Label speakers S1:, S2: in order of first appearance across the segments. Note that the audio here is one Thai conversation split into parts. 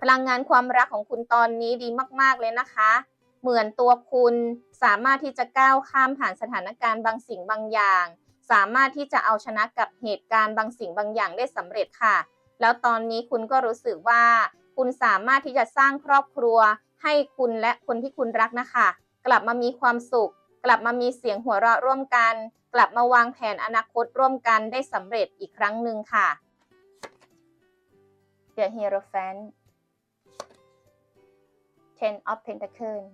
S1: พลังงานความรักของคุณตอนนี้ดีมาก ๆ เลยนะคะ เหมือนตัวคุณสามารถที่จะก้าวข้ามผ่านสถานการณ์บางสิ่งบางอย่าง สามารถที่จะเอาชนะกับเหตุการณ์บางสิ่งบางอย่างได้สำเร็จค่ะ แล้วตอนนี้คุณก็รู้สึกว่า คุณสามารถที่จะสร้างครอบครัว ให้คุณและคนที่คุณรักนะคะ กลับมามีความสุข กลับมามีเสียงหัวเราะร่วมกัน กลับมาวางแผนอนาคตร่วมกันได้สำเร็จอีกครั้งหนึ่งค่ะ The Hierophant Ten of Pentacles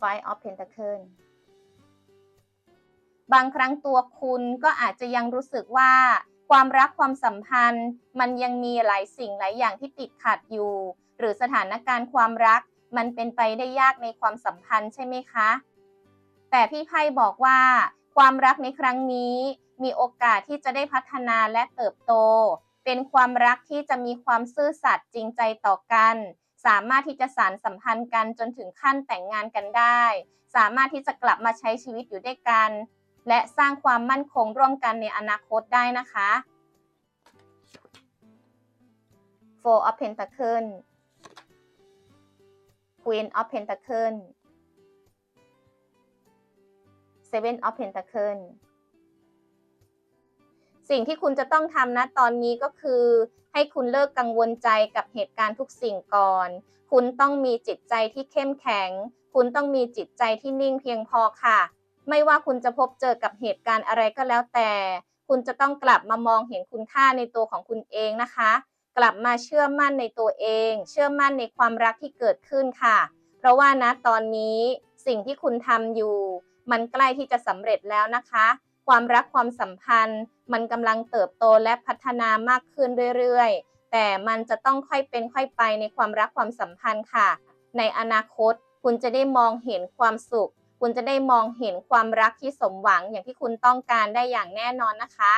S1: Five of Pentacles บางครั้งตัวคุณก็อาจจะยังรู้สึกว่าความรักความสัมพันธ์ มันยังมีหลายสิ่งหลายอย่างที่ติดขัดอยู่ หรือสถานการณ์ความรัก มันเป็นไปได้ยากในความสัมพันธ์ใช่ไหมคะ แต่พี่ไพ่บอกว่า ความรักในครั้งนี้ มีโอกาสที่จะได้พัฒนาและเติบโต เป็นความรักที่จะมีความซื่อสัตย์จริงใจต่อกัน สามารถที่จะสานสัมพันธ์กันจนถึงขั้นแต่งงานกันได้ สามารถที่จะกลับมาใช้ชีวิตอยู่ด้วยกัน และสร้างความมั่นคงร่วมกันในอนาคตได้นะคะ Four of Pentacles Queen of Pentacles Seven of Pentacles สิ่งที่คุณจะต้องทำนะตอนนี้ก็คือ ให้คุณเลิกกังวลใจกับเหตุการณ์ทุกสิ่งก่อน คุณต้องมีจิตใจที่เข้มแข็ง คุณต้องมีจิตใจที่นิ่งเพียงพอค่ะ ไม่ว่าคุณจะพบเจอกับเหตุการณ์อะไรก็แล้วแต่ คุณจะต้องกลับมามองเห็นคุณค่าในตัวของคุณเองนะคะ กลับมาเชื่อมั่นในตัวเอง เชื่อมั่นในความรักที่เกิดขึ้นค่ะ เพราะว่านะตอนนี้สิ่งที่คุณทำอยู่ มันใกล้ที่จะสำเร็จแล้วนะคะ ความรักความสัมพันธ์ มันกำลังเติบโตและพัฒนามากขึ้นเรื่อยๆ แต่มันจะต้องค่อยเป็นค่อยไปในความรักความสัมพันธ์ค่ะ ในอนาคตคุณจะได้มองเห็นความสุข คุณจะได้มองเห็นความรักที่สมหวังอย่างที่คุณต้องการได้อย่างแน่นอนนะคะ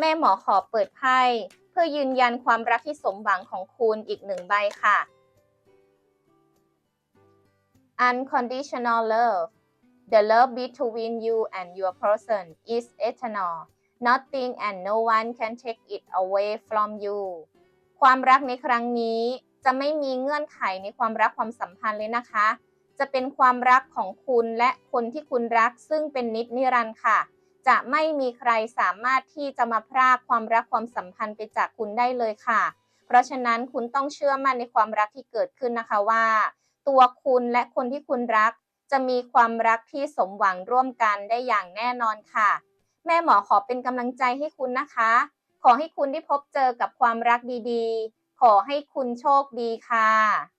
S1: แม่หมอขอเปิดไพ่เพื่อยืนยันความรักที่สมหวังของคุณอีกหนึ่งใบค่ะ Unconditional love The love between you and your person is eternal. Nothing and no one can take it away from you. ความรักในครั้งนี้จะไม่มีเงื่อนไขในความรักความสัมพันธ์เลยนะคะ จะเป็นความรักของคุณและคนที่คุณรักซึ่งเป็นนิจนิรันดร์ค่ะ จะไม่มีใครสามารถที่จะมาพรากความรักความสัมพันธ์ไปจากคุณได้เลยค่ะ เพราะฉะนั้นคุณต้องเชื่อมั่นในความรักที่เกิดขึ้นนะคะว่า ตัวคุณและคนที่คุณรัก จะมีความรักที่สมหวังร่วมกันได้อย่างแน่นอนค่ะ แม่หมอขอเป็นกำลังใจให้คุณนะคะ ขอให้คุณได้พบเจอกับความรักดีๆ ขอให้คุณโชคดีค่ะ